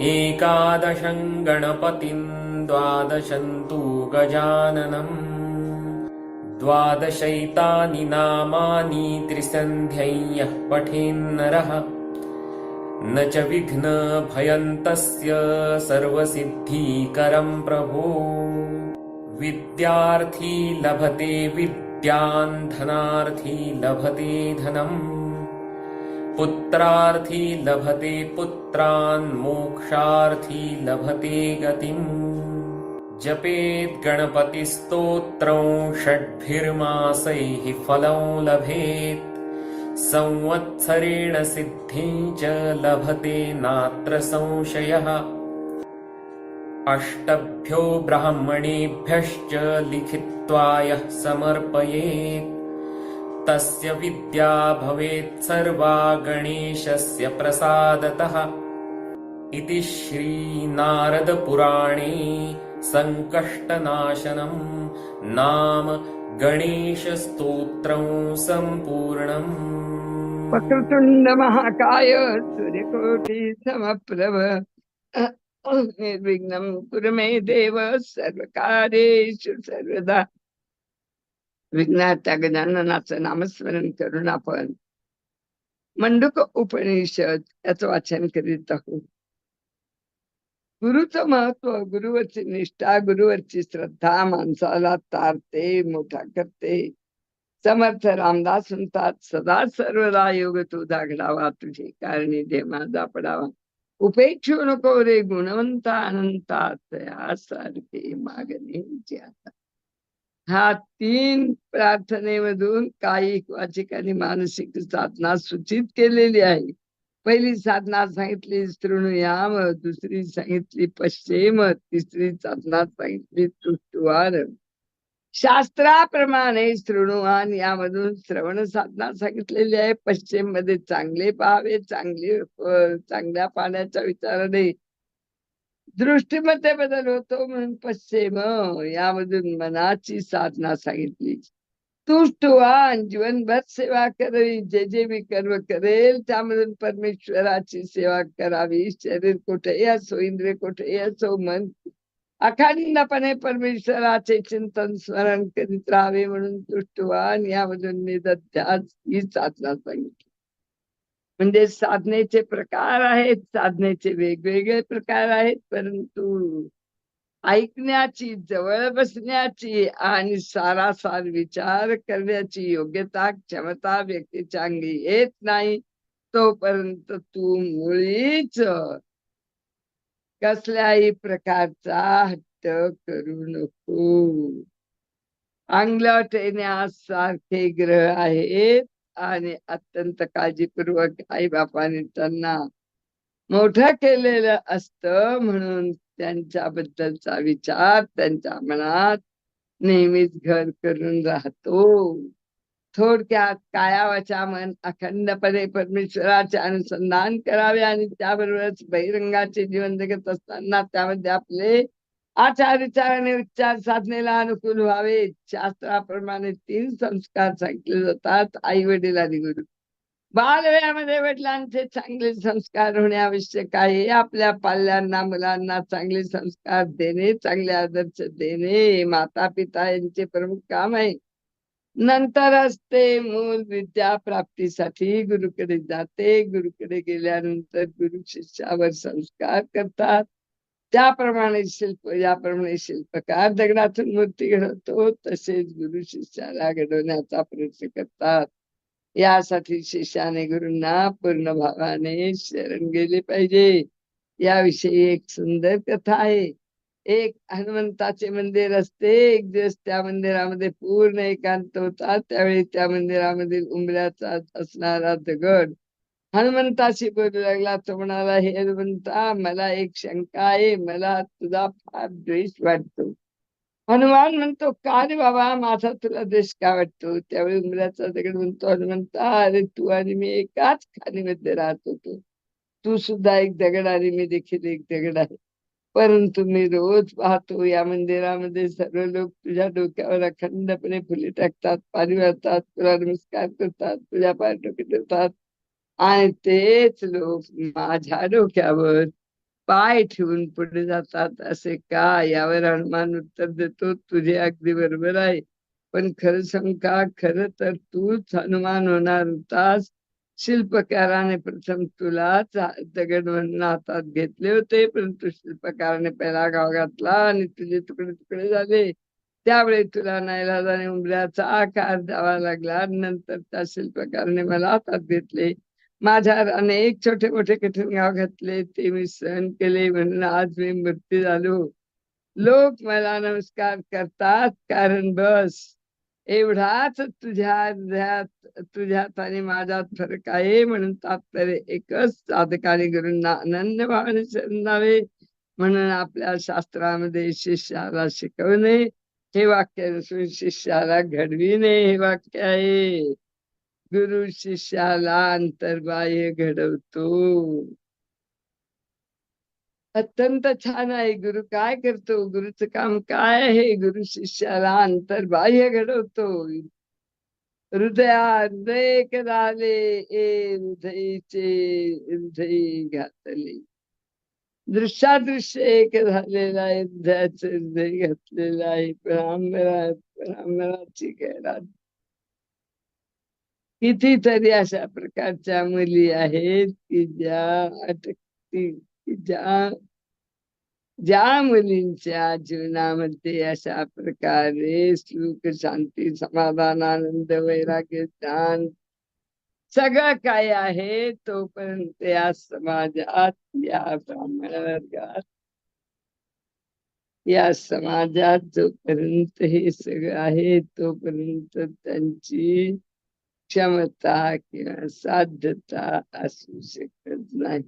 एकादशं गणपतिं द्वादशं तु गजाननम् द्वादशैतानि नामानि त्रिसन्ध्यं यः पठेन्नरः. न च विघ्नभयं तस्य सर्वसिद्धिकरं प्रभो. विद्यार्थी लभते विद्यान् धनार्थी लभते धनम् पुत्रार्थी लभते पुत्रान् मोक्षार्थी लभते गतिम्। जपेत् गणपतिस्तोत्रं षड्भिर्मासैः फलं लभेत्। संवत्सरेण सिद्धिं च लभते नात्र संशयः। अष्टभ्यो ब्राह्मणेभ्यश्च लिखित्वा यः समर्पयेत् तस्य विद्या भवेत् सर्वा गणेशस्य प्रसादतः। इति श्रीनारदपुराणे सङ्कष्टनाशनं नाम गणेशस्तोत्रं सम्पूर्णम्। वक्रतुंड महाकाय सूर्यकोटि समप्रभ निर्विघ्नं कुरु मे देव सर्वकार्येषु सर्वदा विघ्नाच्या गजाननाचं नामस्मरण करून आपण मंडूक उपनिषद याचं वाचन करीत आहोत गुरुचं महत्त्व गुरुवरची निष्ठा गुरुवरची श्रद्धा माणसाला तारते मोठा करते समर्थ रामदास म्हणतात सदा सर्वदा योग तुझा घडावा तुझे कारणी दे माझा पडावा उपेक्षू नको रे गुणवंता अनंतात यासारखे मागणे आता हा तीन प्रार्थनेमधून कायिक वाचिक आणि मानसिक साधना सूचित केलेली आहे. पहिली साधना सांगितली तृणयाम दुसरी सांगितली पश्चिम तिसरी साधना सांगितली तुष्टुवार. शास्त्राप्रमाणे शृणुवान यामधून श्रवण साधना सांगितलेली आहे. पश्चिममध्ये चांगले पाहावे चांगले चांगल्या पाण्याच्या विचाराने दृष्टीमध्ये बदल होतो म्हणून पश्चिम यामधून मनाची साधना सांगितली तुष्टवान जीवनभर सेवा करावी जे जे मी कर्म करेल त्यामधून परमेश्वराची सेवा करावी शरीर कुठेही असो इंद्रिय कुठेही असो मन अखंडपणे परमेश्वराचे चिंतन स्मरण करीत राहावे म्हणून तुष्टवान यामधून निदध्यास ही साधना सांगितली म्हणजे साधनेचे प्रकार आहेत साधनेचे वेगवेगळे प्रकार आहेत परंतु ऐकण्याची जवळ बसण्याची आणि सारासार विचार करण्याची योग्यता क्षमता व्यक्तीच्या अंगी येत नाही तोपर्यंत तू मुळीच कसल्याही प्रकारचा हट्ट करू नको. अंगलट येण्यासारखे ग्रह आहेत आणि अत्यंत काळजीपूर्वक आई बापाने त्यांना मोठं केलेलं असतं म्हणून त्यांच्याबद्दलचा विचार त्यांच्या मनात नेहमीच घर करून राहतो. थोडक्यात कायावाचा मन अखंडपणे परमेश्वराचे अनुसंधान करावे आणि त्याबरोबरच बहिरंगाचे जीवन जगत असताना त्यामध्ये आपले आचार विचार उच्चार साधनेला अनुकूल व्हावे. शास्त्राप्रमाणे तीन संस्कार सांगितले जातात आई वडील आणि गुरु. बालवयामध्ये वडिलांचे चांगले संस्कार होणे आवश्यक आहे. आपल्या पाल्यांना मुलांना चांगले संस्कार देणे चांगले आदर्श देणे माता पिता यांचे प्रमुख काम आहे. नंतरच ते मूल विद्या प्राप्तीसाठी गुरुकडे जाते. गुरुकडे गेल्यानंतर गुरु शिष्यावर संस्कार करतात. त्याप्रमाणे शिल्प याप्रमाणे शिल्पकार दगडातून मूर्ती घडवतो तसेच गुरु शिष्याला घडवण्याचा प्रयत्न करतात. यासाठी शिष्याने गुरुंना पूर्ण भावाने शरण गेले पाहिजे. याविषयी एक सुंदर कथा आहे. एक हनुमंताचे मंदिर असते. एक दिवस त्या मंदिरामध्ये पूर्ण एकांत होता. त्यावेळी त्या मंदिरामधील उंबऱ्याचा असणारा दगड हनुमंताशी बोलू लागला तो म्हणाला हे हनुमंता मला एक शंका आहे मला तुझा फार द्वेष वाटतो. हनुमान म्हणतो का रे बाबा माझा तुला द्वेष का वाटतो? त्यावेळी उमऱ्याचा दगड म्हणतो हनुमंता अरे तू आणि मी एकाच खाणीमध्ये राहत होतो. तू सुद्धा एक दगड आणि मी देखील एक दगड आहे. परंतु मी रोज पाहतो या मंदिरामध्ये सर्व लोक तुझ्या डोक्यावर अखंडपणे फुले टाकतात पाणी वाहतात तुला नमस्कार करतात तुझ्या पाय डोके ठेवतात आणि तेच लोक माझ्या डोक्यावर पाय ठेवून पुढे जातात. असे का? यावर हनुमान उत्तर देतो तुझे अगदी बरोबर आहे. पण खरं सांग का? खर तर तूच हनुमान होणार होतास. शिल्पकाराने प्रथम तुलाच दगड म्हणून हातात घेतले होते परंतु शिल्पकाराने पहिला गाव घातला आणि तुझे तुकडे तुकडे झाले. त्यावेळी तुला नाईलाजाने उंबऱ्याचा आकार द्यावा लागला. नंतर त्या शिल्पकाराने मला हातात घेतले. माझ्या अनेक छोटे मोठे कठीण गाव घातले ते मी सहन केले म्हणून आज मी मृत्यू झालो. लोक मला नमस्कार करतात कारण बस एवढाच तुझ्या हृदयात तुझ्यात आणि माझ्यात फरक आहे म्हणून तात्पर्य एकच साधकाने गुरूंना आनंद भावाने शरणावे म्हणून आपल्या शास्त्रामध्ये शिष्याला शिकवणे हे वाक्य नसून शिष्याला घडविणे हे वाक्य आहे. गुरु शिष्याला अंतर्बाह्य घडवतो. अत्यंत छान आहे गुरु. काय करतो? गुरुचं काम काय आहे? गुरु शिष्याला अंतर्बाह्य घडवतो. हृदया हृदय झाले ए हृदयचे हृदय घातले. दृश्यादृश्य एक झालेलं आहे. हृदयाचं हृदय घातलेलं आहे. ब्राह्मणा ब्राह्मणाची गैरात कितीतरी अशा प्रकारच्या मुली आहेत की ज्या अटकती ज्या ज्या मुलींच्या जीवनामध्ये अशा प्रकारे सुख शांती समाधान आनंद वैराग्य ज्ञान सगळं काय आहे तोपर्यंत या समाजात या ब्राह्मण वर्गात या समाजात जोपर्यंत हे सगळं आहे तोपर्यंत त्यांची क्षमता किंवा साध्यता असू शकत नाही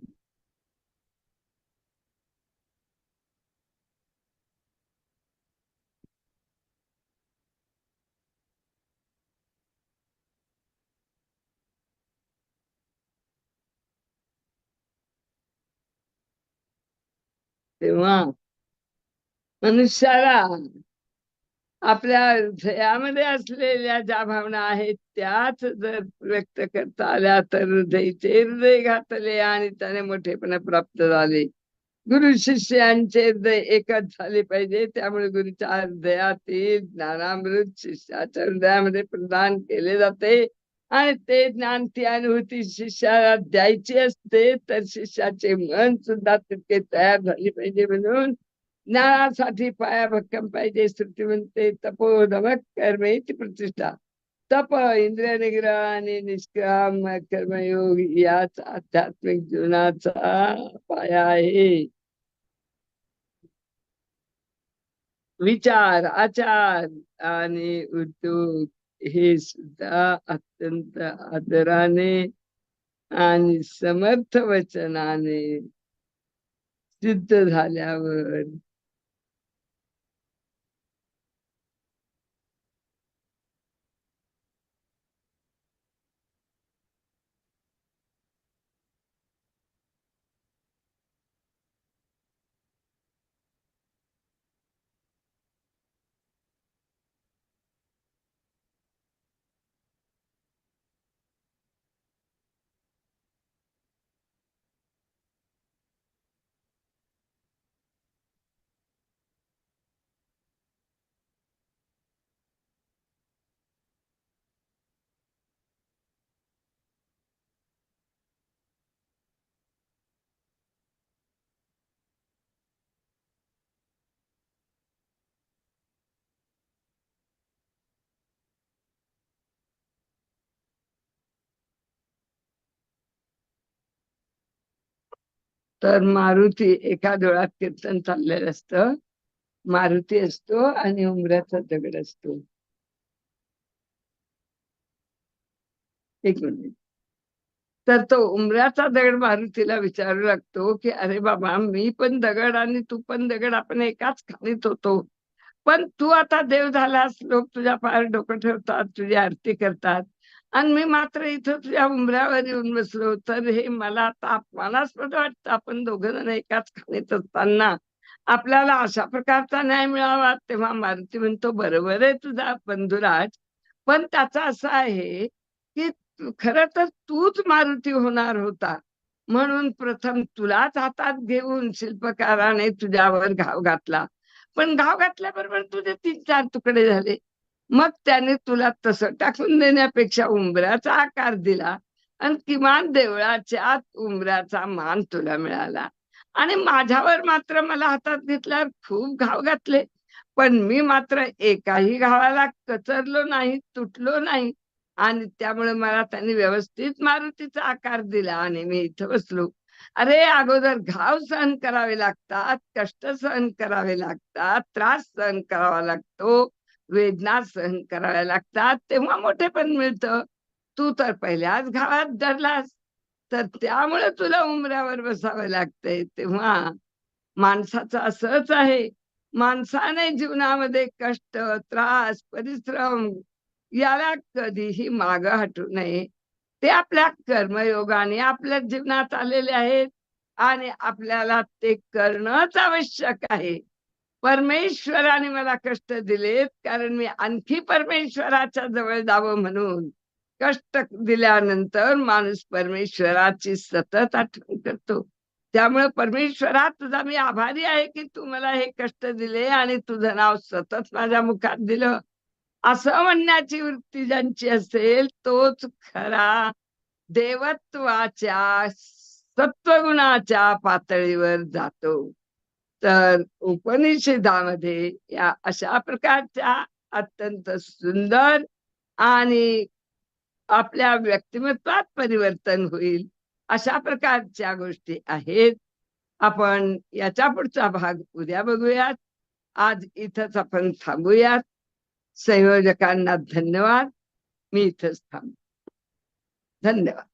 तेव्हा मनुष्याला आपल्या हृदयामध्ये असलेल्या ज्या भावना आहेत त्याच जर व्यक्त करता आल्या तर हृदयचे हृदय घातले आणि त्याने मोठेपणा प्राप्त झाले. गुरु शिष्यांचे हृदय एकच झाले पाहिजे. त्यामुळे गुरुच्या हृदयातील ज्ञानामृत शिष्याच्या हृदयामध्ये प्रदान केले जाते. आणि ते ज्ञान ती अनुभूती शिष्याला द्यायची असते तर शिष्याचे मन सुद्धा तितके तयार झाले पाहिजे म्हणून ज्ञानासाठी पाया भक्कम पाहिजे. श्रुती म्हणते तपो धमक कर्मेची ती प्रतिष्ठा. तप इंद्रिय निग्रह आणि निष्काम कर्मयोग याच आध्यात्मिक जीवनाचा पाया आहे. विचार आचार आणि उद्योग हे सुद्धा अत्यंत आदराने आणि समर्थ वचनाने सिद्ध झाल्यावर तर मारुती एका डोळ्यात कीर्तन चाललेलं असतं. मारुती असतो आणि उमऱ्याचा दगड असतो. एक मिनिट. तर तो उमऱ्याचा दगड मारुतीला विचारू लागतो की अरे बाबा मी पण दगड आणि तू पण दगड आपण एकाच खाणीत होतो. पण तू आता देव झालास लोक तुझ्या पायावर डोकं ठेवतात तुझी आरती करतात. आणि मी मात्र इथं तुझ्या उंबऱ्यावर येऊन बसलो तर हे मला तापमानास्पद अपमानास्पद वाटतं. आपण दोघं जण एकाच खाणीत असताना आपल्याला अशा प्रकारचा न्याय मिळावा. तेव्हा मारुती म्हणतो बरोबर आहे तुझा बंधुराज. पण त्याचा असा आहे की खर तर तूच मारुती होणार होता. म्हणून प्रथम तुलाच हातात घेऊन शिल्पकाराने तुझ्यावर घाव घातला. पण घाव घातल्याबरोबर तुझे तीन चार तुकडे झाले. मग त्याने तुला तसं टाकून देण्यापेक्षा उंबऱ्याचा आकार दिला आणि किमान देवळाच्या उंबऱ्याचा मान तुला मिळाला. आणि माझ्यावर मात्र मला हातात घेतल्यावर खूप घाव घातले. पण मी मात्र एकाही घावाला कचरलो नाही तुटलो नाही. आणि त्यामुळे मला त्यांनी व्यवस्थित मारुतीचा आकार दिला आणि मी इथं बसलो. अरे अगोदर घाव सहन करावे लागतात कष्ट सहन करावे लागतात त्रास सहन करावा लागतो. वेदना सहन कराव्या लागतात तेव्हा मोठे पण मिळतं. तू तर पहिल्याच घावात धरलास. तर त्यामुळे तुला उमऱ्यावर बसावं लागतंय. तेव्हा माणसाचं असंच आहे. माणसाने जीवनामध्ये कष्ट त्रास परिश्रम याला कधीही माग हटू नये. ते आपल्या कर्मयोगाने आपल्या जीवनात आलेले आहेत आणि आपल्याला ते करणंच आवश्यक आहे. परमेश्वराने मला कष्ट दिलेत कारण मी आणखी परमेश्वराच्या जवळ जावं म्हणून कष्ट दिल्यानंतर माणूस परमेश्वराची सतत आठवण करतो. त्यामुळे परमेश्वरा तुझा मी आभारी आहे की तू मला हे कष्ट दिले आणि तुझं नाव सतत माझ्या मुखात दिलं. असं म्हणण्याची वृत्ती ज्यांची असेल तोच खरा देवत्वाच्या सत्वगुणाच्या पातळीवर जातो. तर उपनिषदामध्ये या अशा प्रकारच्या अत्यंत सुंदर आणि आपल्या व्यक्तिमत्वात परिवर्तन होईल अशा प्रकारच्या गोष्टी आहेत आपण याच्या पुढचा भाग उद्या बघूयात आज इथंच आपण थांबूयात संयोजकांना धन्यवाद मी इथंच थांब धन्यवाद